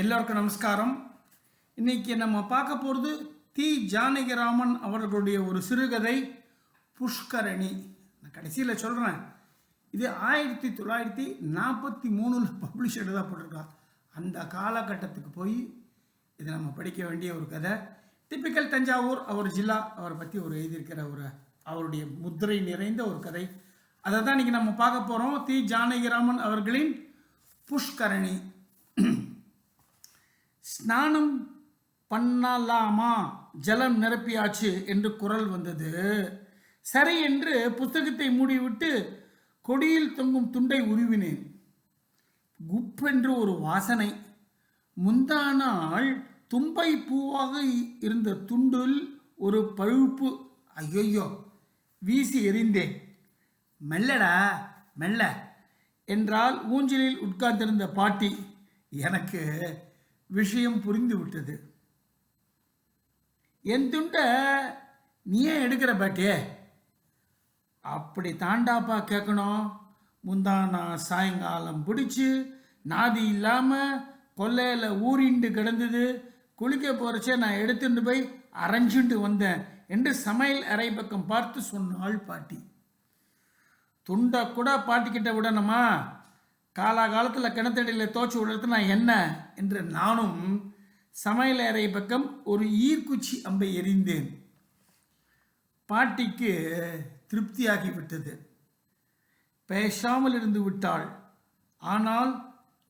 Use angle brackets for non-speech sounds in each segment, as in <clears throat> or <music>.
எல்லோருக்கும் நமஸ்காரம். இன்றைக்கி நம்ம பார்க்க போகிறது தி. ஜானகிராமன் அவர்களுடைய ஒரு சிறுகதை புஷ்கரணி. நான் கடைசியில் சொல்கிறேன் இது ஆயிரத்தி தொள்ளாயிரத்தி நாற்பத்தி மூணில் பப்ளிஷ் தான் போட்டிருக்கா. அந்த காலகட்டத்துக்கு போய் இது நம்ம படிக்க வேண்டிய ஒரு கதை. டிப்பிக்கல் தஞ்சாவூர் அவர் ஜில்லா அவரை பற்றி ஒரு எழுதியிருக்கிற ஒரு அவருடைய முத்திரை நிறைந்த ஒரு கதை. அதை தான் இன்றைக்கி நம்ம பார்க்க போகிறோம் தி. ஜானகிராமன் அவர்களின் புஷ்கரணி. ஸ்நானம் பண்ணலாமா? ஜலம் நிரப்பியாச்சு என்று குரல் வந்தது. சரி என்று புத்தகத்தை மூடிவிட்டு கொடியில் தொங்கும் துண்டை உருவினேன். குப்பென்று ஒரு வாசனை. முந்தா நாள் தும்பை பூவாக இருந்த துண்டில் ஒரு பழுப்பு. ஐயையோ வீசி எறிந்தேன். மெல்லடா மெல்ல என்றால் ஊஞ்சலில் உட்கார்ந்திருந்த பாட்டி எனக்கு விஷயம் புரிந்து விட்டது என் துண்டை நீ ஏன் எடுக்கிற பாட்டியே அப்படி தாண்டாப்பா கேட்கணும். முந்தானா சாயங்காலம் பிடிச்சி நாதி இல்லாமல் கொல்லையில் ஊறிண்டு கிடந்தது. குளிக்க போகிறச்சே நான் எடுத்துட்டு போய் அரைஞ்சுண்டு வந்தேன் என்று சமையல் அறை பக்கம் பார்த்து சொன்னாள் பாட்டி. துண்டை கூட பாட்டிக்கிட்ட விடணுமா? காலாகாலத்தில் கிணத்தடியில் தோச்சி விடுறது நான் என்ன என்று நானும் சமையல் அறை பக்கம் ஒரு ஈர்க்குச்சி அம்பை எறிந்தேன். பாட்டிக்கு திருப்தியாகிவிட்டது பேசாமல் இருந்து விட்டாள். ஆனால்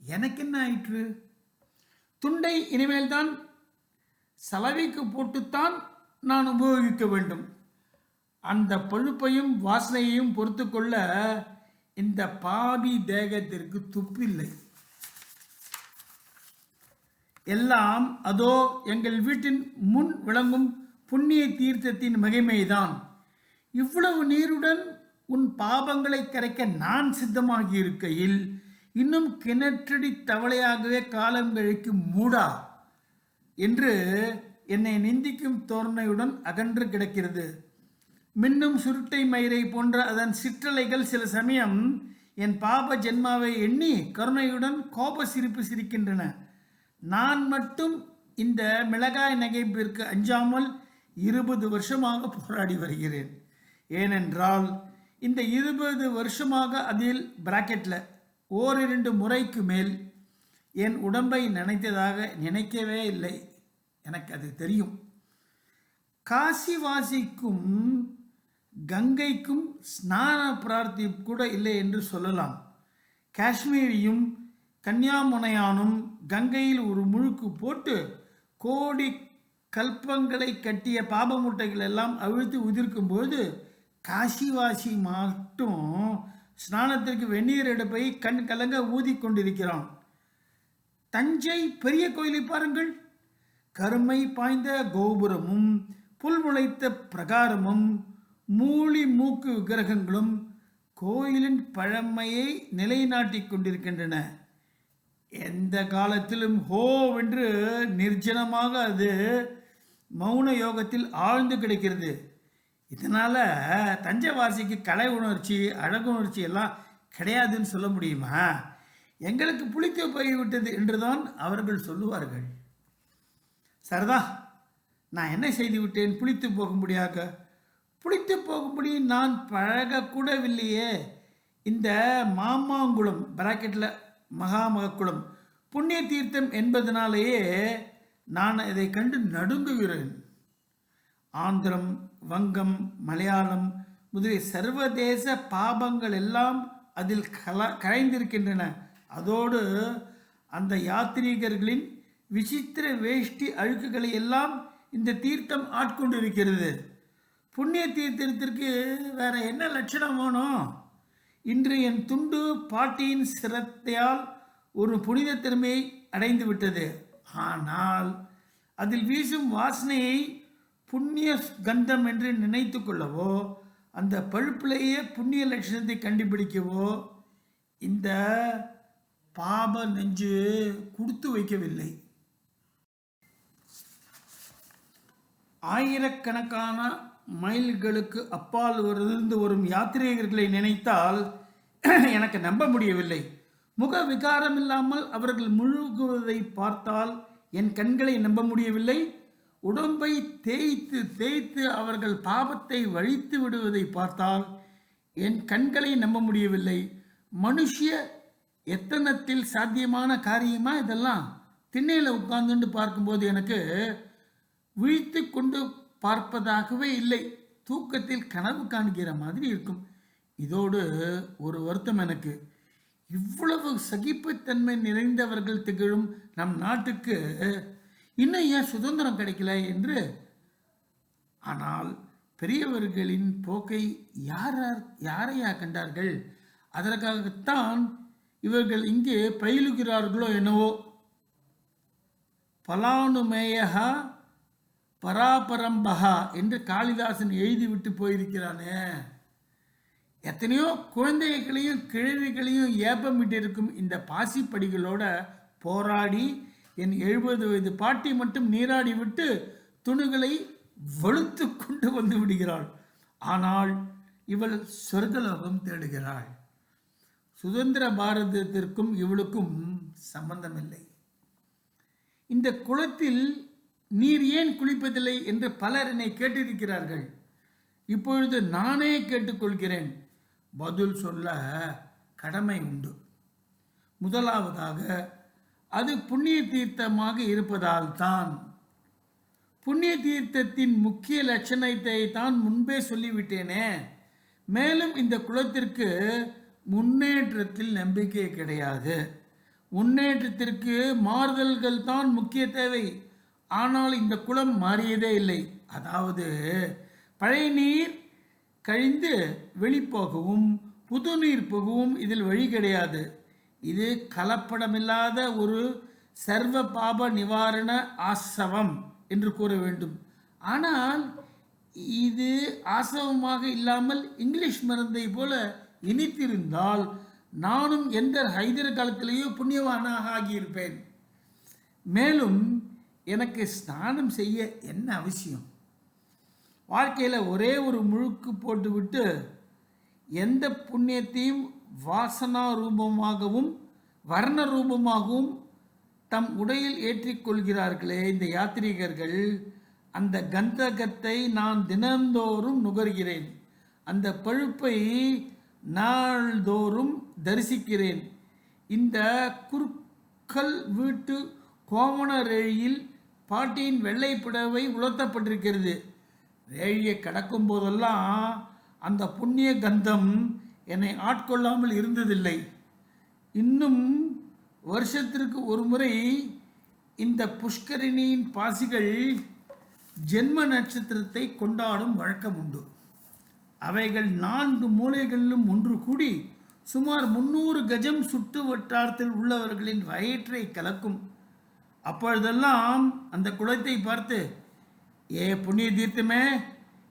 எனக்கு என்ன ஆயிற்று? துண்டை இனிமேல் தான் சலவைக்கு போட்டுத்தான் நான் உபயோகிக்க வேண்டும். அந்த பழுப்பையும் வாசனையையும் பொறுத்து கொள்ள இந்த பாவி தேகத்திற்கு துப்பில்லை எல்லாம் அதோ எங்கள் வீட்டின் முன் விளங்கும் புண்ணிய தீர்த்தத்தின் மகிமைதான். இவ்வளவு நீருடன் உன் பாபங்களை கரைக்க நான் சித்தமாகி இருக்கையில் இன்னும் கிணற்றடி தவளையாகவே காலம் கழிக்கும் மூடா என்று என்னை நிந்திக்கும் தோரணையுடன் அகன்று கிடக்கிறது. மின்னும் சுருட்டை மயிரை போன்ற அதன் சிற்றலைகள் சில சமயம் என் பாப ஜென்மாவை எண்ணி கருணையுடன் கோப சிரிப்பு சிரிக்கின்றன. நான் மட்டும் இந்த மிளகாய் நகைப்பிற்கு அஞ்சாமல் இருபது வருஷமாக போராடி வருகிறேன். ஏனென்றால் இந்த இருபது வருஷமாக அதில் பிராக்கெட்டில் ஓரிரண்டு முறைக்கு மேல் என் உடம்பை நினைத்ததாக நினைக்கவே இல்லை. எனக்கு அது தெரியும். காசி வாசிக்கும் கங்கைக்கும் ஸ்நான பிரார்த்தி கூட இல்லை என்று சொல்லலாம். காஷ்மீரியும் கன்னியாமுனையானும் கங்கையில் ஒரு முழுக்கு போட்டு கோடி கல்பங்களை கட்டிய பாப மூட்டைகள் எல்லாம் அவிழ்த்து உதிர்க்கும்போது காசிவாசி மட்டும் ஸ்நானத்திற்கு வெந்நீர் எடுப்பை கண் கலங்க ஊதி கொண்டிருக்கிறான். தஞ்சை பெரிய கோயிலை பாருங்கள். கருமை பாய்ந்த கோபுரமும் புல் முளைத்த பிரகாரமும் மூலி மூக்கு விக்கிரகங்களும் கோயிலின் பழமையை நிலைநாட்டிக் கொண்டிருக்கின்றன. எந்த காலத்திலும் ஹோவென்று நிர்ஜனமாக அது மௌன யோகத்தில் ஆழ்ந்து கிடைக்கிறது. இதனால் தஞ்சவாசிக்கு கலை உணர்ச்சி அழகு உணர்ச்சி எல்லாம் கிடையாதுன்னு சொல்ல முடியுமா? எங்களுக்கு புளித்து போய்விட்டது என்றுதான் அவர்கள் சொல்லுவார்கள். சரிதான் நான் என்ன செய்து விட்டேன் புளித்து போகும்படியாக புளித்து போகும்படி நான் பழகக்கூடவில்லையே. இந்த மாமாங்குளம் பிராக்கெட்டில் மகாமகக்குளம் புண்ணிய தீர்த்தம் என்பதனாலேயே நான் இதை கண்டு நடுங்குகிறேன். ஆந்திரம் வங்கம் மலையாளம் முதலிய சர்வதேச பாபங்கள் எல்லாம் அதில் கல கரைந்திருக்கின்றன. அதோடு அந்த யாத்ரீகர்களின் விசித்திர வேஷ்டி அழுக்குகளை எல்லாம் இந்த தீர்த்தம் ஆட்கொண்டிருக்கிறது. புண்ணிய தீர்த்தத்திற்கு வேற என்ன லட்சணம் வேணும்? இன்று என் துண்டு பாட்டியின் சிரத்தையால் ஒரு புனித திறமையை அடைந்து விட்டது. ஆனால் அதில் வீசும் வாசனையை புண்ணிய கந்தம் என்று நினைத்து கொள்ளவோ அந்த பழுப்பிலேயே புண்ணிய லட்சணத்தை கண்டுபிடிக்கவோ இந்த பாப நெஞ்சு கொடுத்து வைக்கவில்லை. ஆயிரக்கணக்கான மைல்களுக்கு அப்பால் இருந்து வரும் யாத்ரீகர்களை நினைத்தால் <clears throat> எனக்கு நம்ப முடியவில்லை. முக விகாரம் இல்லாமல் அவர்கள் முழுகுவதை பார்த்தால் என் கண்களை நம்ப முடியவில்லை. உடம்பை தேய்த்து தேய்த்து அவர்கள் பாவத்தை வழித்து விடுவதை பார்த்தால் என் கண்களை நம்ப முடியவில்லை. மனுஷிய எத்தனத்தில் சாத்தியமான காரியமா இதெல்லாம்? திண்ணையில் உட்கார்ந்துட்டு பார்க்கும்போது எனக்கு விழித்து கொண்டு பார்ப்பதாகவே இல்லை. தூக்கத்தில் கனவு காண்கிற மாதிரி இருக்கும். இதோடு ஒரு வருத்தம் எனக்கு. இவ்வளவு சகிப்புத்தன்மை நிறைந்தவர்கள் திகழும் நம் நாட்டுக்கு இன்னும் ஏன் சுதந்திரம் கிடைக்கல என்று? ஆனால் பெரியவர்களின் போக்கை யார் யாரையா கண்டார்கள்? அதற்காகத்தான் இவர்கள் இங்கே பயிலுகிறார்களோ என்னவோ? பலானுமேயகா பராபரம்பகா என்று காளிதாசன் எழுதிவிட்டு போயிருக்கிறானே. எத்தனையோ குழந்தைகளையும் கிழவிகளையும் ஏப்பமிட்டிருக்கும் இந்த பாசிப்படிகளோட போராடி என் எழுபது வயது பாட்டி மட்டும் நீராடி விட்டு துணிகளை வெளுத்து கொண்டு வந்து விடுகிறாள். ஆனால் இவள் சொர்க்கலோகம் தேடுகிறாள். சுதந்திர பாரதத்திற்கும் இவளுக்கும் சம்பந்தமில்லை. இந்த குளத்தில் நீர் ஏன் குளிப்பதில்லை என்று பலர் என்னை கேட்டிருக்கிறார்கள். இப்பொழுது நானே கேட்டுக்கொள்கிறேன். பதில் சொல்ல கடமை உண்டு. முதலாவதாக அது புண்ணிய தீர்த்தமாக இருப்பதால் தான். புண்ணிய தீர்த்தத்தின் முக்கிய லட்சணத்தை தான் முன்பே சொல்லிவிட்டேனே. மேலும் இந்த குலத்திற்கு முன்னேற்றத்தில் நம்பிக்கை கிடையாது. முன்னேற்றத்திற்கு மாறுதல்கள் தான் முக்கிய தேவை. ஆனால் இந்த குளம் மாறியதே இல்லை. அதாவது பழைய நீர் கழிந்து வெளிப்போகவும் புது நீர் போகவும் இதில் வழி கிடையாது. இது கலப்படமில்லாத ஒரு சர்வ பாப நிவாரண ஆசவம் என்று கூற வேண்டும். ஆனால் இது ஆசவமாக இல்லாமல் இங்கிலீஷ் மருந்தை போல இனித்திருந்தால் நானும் எந்த ஹைதர் காலத்திலேயோ புண்ணியவானாக ஆகியிருப்பேன். மேலும் எனக்கு ஸ்நானம் செய்ய என்ன அவசியம்? வாழ்க்கையில் ஒரே ஒரு முழுக்கு போட்டுவிட்டு எந்த புண்ணியத்தையும் வாசனா ரூபமாகவும் வர்ண ரூபமாகவும் தம் உடையில் ஏற்றிக்கொள்கிறார்களே இந்த யாத்ரீகர்கள் அந்த கந்தகத்தை நான் தினந்தோறும் நுகர்கிறேன். அந்த பழுப்பை நாள்தோறும் தரிசிக்கிறேன். இந்த குறுக்கல் வீட்டு கோமண ரேழியில் பாட்டியின் வெள்ளை புடவை உலர்த்தப்பட்டிருக்கிறது. ரேழியை கடக்கும் போதெல்லாம் அந்த புண்ணிய கந்தம் என்னை ஆட்கொள்ளாமல் இருந்ததில்லை. இன்னும் வருஷத்திற்கு ஒரு முறை இந்த புஷ்கரிணியின் பாசிகள் ஜென்ம நட்சத்திரத்தை கொண்டாடும் வழக்கம் உண்டு. அவைகள் நான்கு மூலைகளிலும் ஒன்று கூடி சுமார் முன்னூறு கஜம் சுற்று வட்டாரத்தில் உள்ளவர்களின் வயிற்றை கலக்கும். அப்பொழுதெல்லாம் அந்த குளத்தை பார்த்து ஏ புண்ணிய தீர்த்தமே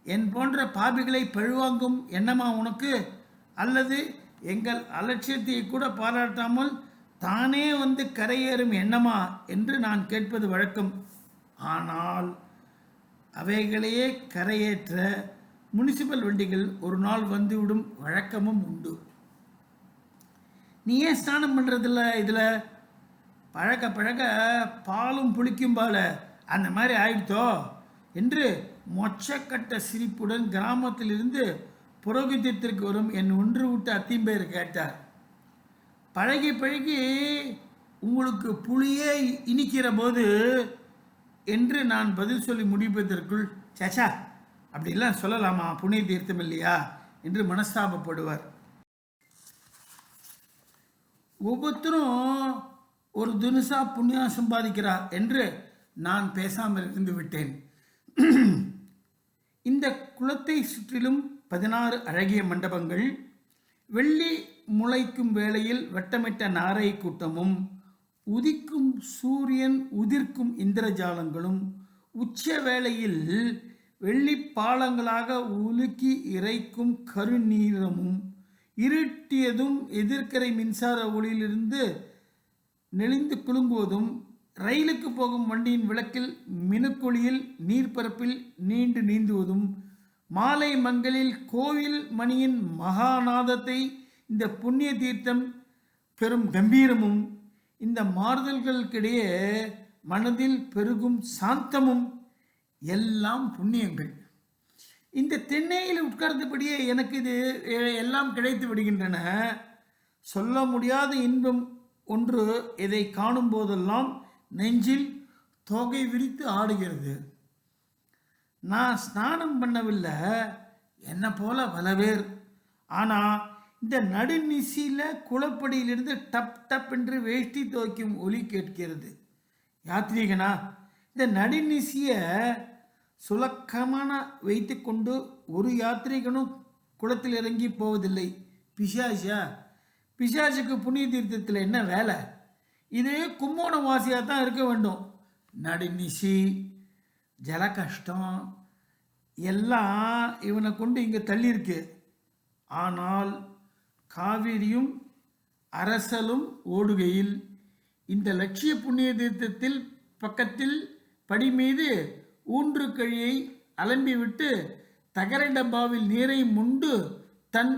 என் போன்ற பாபிகளை பழுவாங்கும் எண்ணமா உனக்கு? அல்லது எங்கள் அலட்சியத்தை கூட பாராட்டாமல் தானே வந்து கரையேறும் எண்ணமா? என்று நான் கேட்பது வழக்கம். ஆனால் அவைகளையே கரையேற்ற முனிசிபல் வண்டிகள் ஒரு நாள் வந்துவிடும் வழக்கமும் உண்டு. நீ ஏன் ஸ்நானம் பண்ணுறதில்ல இதில் பழக்க பழக்க பாலும் புளிக்கும் பால. அந்த மாதிரி ஆயிடுத்தோ? என்று மொச்சக்கட்ட சிரிப்புடன் கிராமத்திலிருந்து புரோகிதத்திற்கு வரும் என் ஒன்று விட்டு அத்திம்பேர் கேட்டார். பழகி பழகி உங்களுக்கு புளியே இனிக்கிற போது என்று நான் பதில் சொல்லி முடிப்பதற்குள் சச்சா அப்படிலாம் சொல்லலாமா? புனித தீர்த்தம் இல்லையா? என்று மனஸ்தாபப்படுவார். ஒவ்வொருத்தரும் ஒரு துனுசா புண்ணியம் சம்பாதிக்கிறா என்று நான் பேசாமல் இருந்து விட்டேன். <clears throat> இந்த குளத்தை சுற்றிலும் பதினாறு அழகிய மண்டபங்கள் வெள்ளி முளைக்கும் வேளையில் வட்டமிட்ட நாரை கூட்டமும் உதிக்கும் சூரியன் உதிர்க்கும் இந்திரஜாலங்களும் உச்ச வேளையில் வெள்ளி பாலங்களாக உலுக்கி இறைக்கும் கருநீரமும் இருட்டியதும் எதிர்க்கரை மின்சார ஒளியிலிருந்து நெளிந்து குலுங்குவதும் ரயிலுக்கு போகும் வண்டியின் விளக்கில் மினுக்கொளியில் நீர்ப்பரப்பில் நீண்டு நீந்துவதும் மாலை மங்களில் கோவில் மணியின் மகாநாதத்தை இந்த புண்ணிய தீர்த்தம் பெரும் கம்பீரமும் இந்த மாறுதல்களுக்கிடையே மனதில் பெருகும் சாந்தமும் எல்லாம் புண்ணியங்கள். இந்த தென்னையில் உட்கார்ந்தபடியே எனக்கு இது எல்லாம் கிடைத்து விடுகின்றன. சொல்ல முடியாத இன்பம் ஒன்று இதை காணும் போதெல்லாம் நெஞ்சில் தோகை விரித்து ஆடுகிறது. நான் ஸ்நானம் பண்ணவில்லை என்னை போல பல பேர். ஆனால் இந்த நடுநிசியில் குளப்படியிலிருந்து டப் டப் என்று வேஷ்டி துவைக்கும் ஒலி கேட்கிறது. யாத்ரீகனா இந்த நடுநிசியை சுலக்கமான வைத்துக்கொண்டு ஒரு யாத்ரீகனும் குளத்தில் இறங்கி போவதில்லை. பிஷாஷா பிசாசுக்கு புண்ணிய தீர்த்தத்தில் என்ன வேலை? இது கும்போணம் வாசியாக தான் இருக்க வேண்டும். நடுநிசி ஜல கஷ்டம் எல்லாம் இவனை கொண்டு இங்கே தள்ளியிருக்கு. ஆனால் காவிரியும் அரசலும் ஓடுகையில் இந்த லட்சிய புண்ணிய தீர்த்தத்தில் பக்கத்தில் படி மீது ஊன்று கழியை அலம்பிவிட்டு தகர டப்பாவில் நீரை முண்டு தன்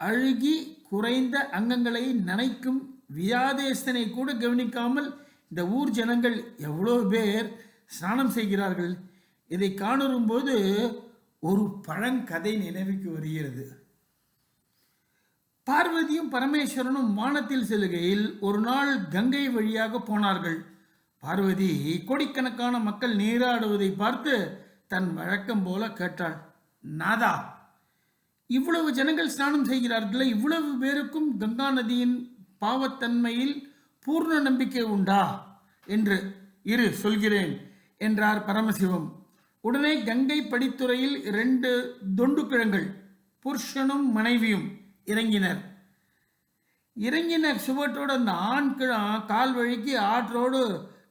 அழுகி குறைந்த அங்கங்களை நனைக்கும் வியாதேசனை கூட கவனிக்காமல் இந்த ஊர் ஜனங்கள் எவ்வளோ பேர் ஸ்நானம் செய்கிறார்கள். இதை காணும்போது ஒரு பழங்கதை நினைவுக்கு வருகிறது. பார்வதியும் பரமேஸ்வரனும் வானத்தில் செல்லுகையில் ஒரு நாள் கங்கை வழியாக போனார்கள். பார்வதி கோடிக்கணக்கான மக்கள் நீராடுவதை பார்த்து தன் வழக்கம் போல கேட்டாள் நாதா இவ்வளவு ஜனங்கள் ஸ்நானம் செய்கிறார்களே இவ்வளவு பேருக்கும் கங்கா நதியின் பாவத்தன்மையில் பூர்ண நம்பிக்கை உண்டா என்று இரு சொல்கிறேன் என்றார் பரமசிவம். உடனே கங்கை படித்துறையில் இரண்டு தொண்டுக்கிழங்கள் புருஷனும் மனைவியும் இறங்கினர். இறங்கின சுவட்டோடு அந்த ஆண் கிழம் கால் வழிக்கு ஆற்றோடு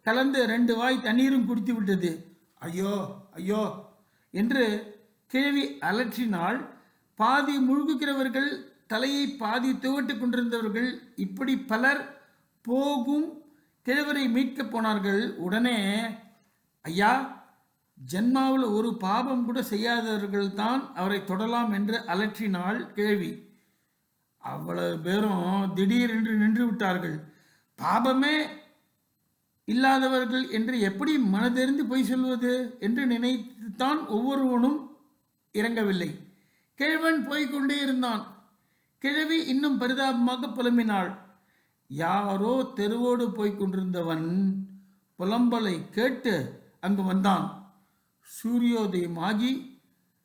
கலந்து ரெண்டு வாய் தண்ணீரும் குடித்து விட்டது ஐயோ ஐயோ என்று கிழவி அலற்றினாள். பாதி முழுகுகிறவர்கள் தலையை பாதி துவட்டு கொண்டிருந்தவர்கள் இப்படி பலர் போகும் கிழவரை மீட்கப் போனார்கள். உடனே ஐயா ஜென்மாவில் ஒரு பாபம் கூட செய்யாதவர்கள் தான் அவரை தொடலாம் என்று அலற்றினாள் கேள்வி. அவ்வளவு பேரும் திடீரென்று நின்று விட்டார்கள். பாபமே இல்லாதவர்கள் என்று எப்படி மனதெறிந்து பொய் சொல்வது? என்று நினைத்துத்தான் ஒவ்வொருவனும் இறங்கவில்லை. கிழவன் போய்க்கொண்டே இருந்தான். கிழவி இன்னும் பரிதாபமாக புலம்பினாள். யாரோ தெருவோடு போய்க் கொண்டிருந்தவன் புலம்பலை கேட்டு அங்கு வந்தான். சூரியோதயமாகி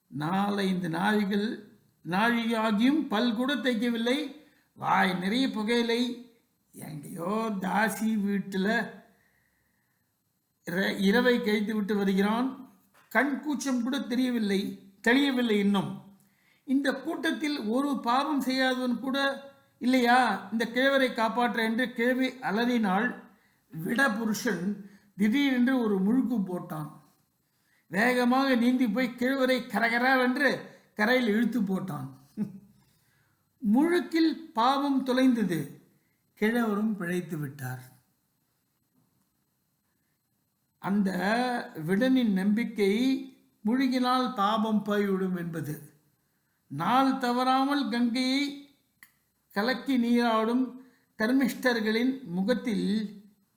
நாலைந்து நாழிகள் நாழிகாகியும் பல் கூட தைக்கவில்லை வாய் நிறைய புகையிலை. எங்கேயோ தாசி வீட்டில் இர- இரவை கழித்து விட்டு வருகிறான். கண் கூச்சம் கூட தெரியவில்லை தெளியவில்லை இன்னும். இந்த கூட்டத்தில் ஒரு பாவம் செய்யாதவன் கூட இல்லையா? இந்த கிழவரை காப்பாற்ற என்று கிழவி அலறினாள். விட புருஷன் திடீரென்று ஒரு முழுக்கு போட்டான். வேகமாக நீந்தி போய் கிழவரை கரகராவென்று கரையில் இழுத்து போட்டான். முழுக்கில் பாவம் தொலைந்தது. கிழவரும் பிழைத்து விட்டார். அந்த விடனின் நம்பிக்கை முழுகினால் பாபம் போய்விடும் என்பது. நாள் தவறாமல் கங்கையை கலக்கி நீராடும் கர்மிஷ்டர்களின் முகத்தில்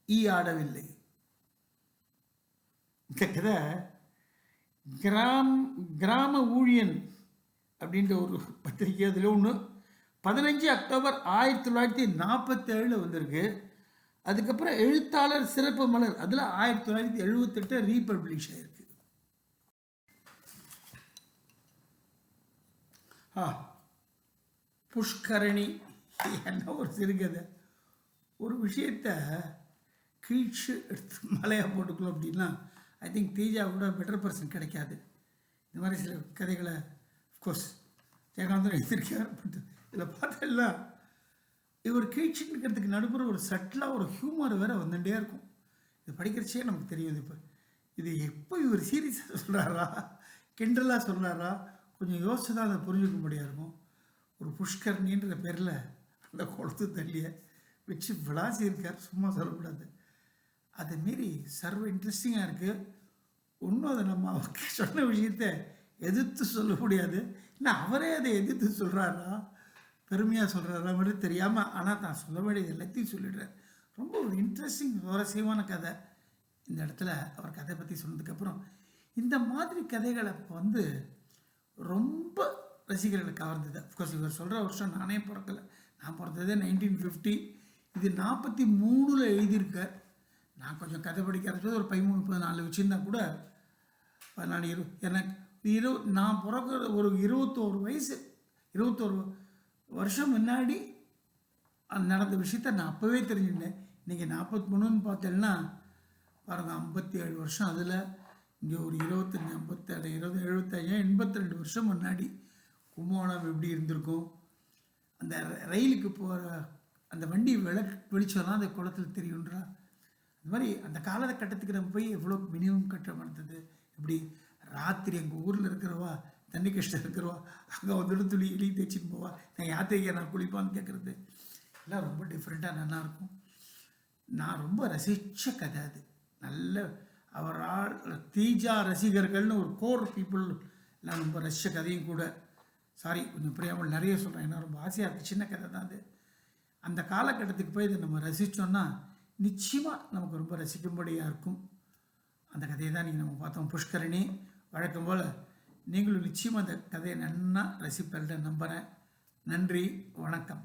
ஈ ஆடவில்லை. இந்த கதை கிராம் கிராம ஊழியன் அப்படின்ற ஒரு பத்திரிகை அதில் ஒன்று பதினஞ்சு அக்டோபர் ஆயிரத்தி தொள்ளாயிரத்தி நாற்பத்தேழில் வந்திருக்கு. அதுக்கப்புறம் எழுத்தாளர் சிறப்பு மலர் அதில் ஆயிரத்தி தொள்ளாயிரத்தி எழுபத்தெட்டு ரீபப்ளிஷ் ஆயிருக்கு. ஆ புஷ்கரணி என்ன ஒரு சிறுகதை. ஒரு விஷயத்த கீழ்ச்சி எடுத்து மலையாக போட்டுக்கணும் அப்படின்னா ஐ திங்க் தீஜா கூட பெட்டர் பர்சன் கிடைக்காது. இந்த மாதிரி சில கதைகளை கோர்ஸ் ஜெயகாந்தன் எழுதியிருக்கார். பட் இதில் பார்த்தா இவர் கீழ்ச்சிங்கிறதுக்கு நடுப்புற ஒரு சட்டிலாக ஒரு ஹியூமர் வேறு வந்துட்டே இருக்கும். இது படிக்கிறச்சே நமக்கு தெரியும் இப்போ. இது எப்போ இவர் சீரியஸாக சொல்கிறாரா கிண்டலாக சொல்கிறாரா கொஞ்சம் யோசிச்சு தான் அதை புரிஞ்சுக்க முடியாது இருக்கும் ஒரு புஷ்கரணின்ற பேரில் அந்த குளத்து தள்ளிய வச்சு விளாசி இருக்கார் சும்மா சொல்லக்கூடாது. அதை மீறி சர்வ இன்ட்ரெஸ்டிங்காக இருக்குது ஒன்றும் அதை நம்ம அவருக்கு சொன்ன விஷயத்த எதிர்த்து சொல்ல முடியாது. இல்லை அவரே அதை எதிர்த்து சொல்கிறாரா பெருமையாக சொல்கிறாரா மட்டும் தெரியாமல் ஆனால் தான் சொல்ல வேண்டியது எல்லாத்தையும் சொல்லிடுறார். ரொம்ப ஒரு இன்ட்ரெஸ்டிங் சுவாரஸ்யமான கதை. இந்த இடத்துல அவர் கதை பற்றி சொன்னதுக்கப்புறம் இந்த மாதிரி கதைகளை வந்து ரொம்ப ரசிகர்களை கவர்ந்தது. அஃப்கோர்ஸ் இவர் சொல்கிற வருஷம் நானே பிறக்கலை. நான் பிறந்தது நைன்டீன் ஃபிஃப்டி இது நாற்பத்தி மூணில் எழுதியிருக்கார். நான் கொஞ்சம் கதை படிக்கிறது ஒரு பதிமூணு பதினாலு வச்சுருந்தா கூட பதினாலு இரு எனக்கு இரு நான் பிறக்கிற ஒரு இருபத்தோரு வயசு இருபத்தோரு வருஷம் முன்னாடி அது நடந்த விஷயத்த நான் அப்போவே தெரிஞ்சுட்டேன் இன்றைக்கி நாற்பத்தி மூணுன்னு பார்த்தேன்னா பாருங்கள் ஐம்பத்தி ஏழு வருஷம் அதில் இங்கே ஒரு இருபத்தஞ்சி ஐம்பத்தேழு இருபது எழுபத்தஞ்சு எண்பத்தி ரெண்டு வருஷம் முன்னாடி கும்போணம் எப்படி இருந்திருக்கும்? அந்த ரயிலுக்கு போகிற அந்த வண்டி விளக்கு வெளிச்சம்லாம் அந்த குளத்தில் தெரியுன்றா? அந்த மாதிரி அந்த காலகட்டத்துக்கு நம்ம போய் எவ்வளோ மினிமம் கட்டணம் இருந்தது இப்படி ராத்திரி எங்கள் ஊரில் இருக்கிறவா தண்ணி கஷ்டம் இருக்கிறவா அங்கே வந்துட்டு துளி இலி தேய்ச்சின்னு போவா நான் யாத்திரைக்கு நான் குளிப்பான்னு கேட்குறது எல்லாம் ரொம்ப டிஃப்ரெண்ட்டாக நல்லாயிருக்கும் நான் ரொம்ப ரசித்த கதை அது. நல்ல அவரால் தீஜா ரசிகர்கள்னு ஒரு கோர் பீப்புள் எல்லாம் ரொம்ப ரசித்த கதையும் கூட. சாரி கொஞ்சம் பிரியாமல் நிறைய சொல்கிறேன் ஏன்னா ரொம்ப ஆசையாக இருக்குது சின்ன கதை தான் அது. அந்த காலகட்டத்துக்கு போய் இதை நம்ம ரசித்தோன்னா நிச்சயமாக நமக்கு ரொம்ப ரசிக்கும்படியாக இருக்கும். அந்த கதையை தான் நீங்கள் நம்ம பார்த்தோம். புஷ்கரணி வழக்கம் போல் நீங்களும் நிச்சயமாக அந்த கதையை நன்னா ரசிப்பேன் நம்புகிறேன் நன்றி. வணக்கம்.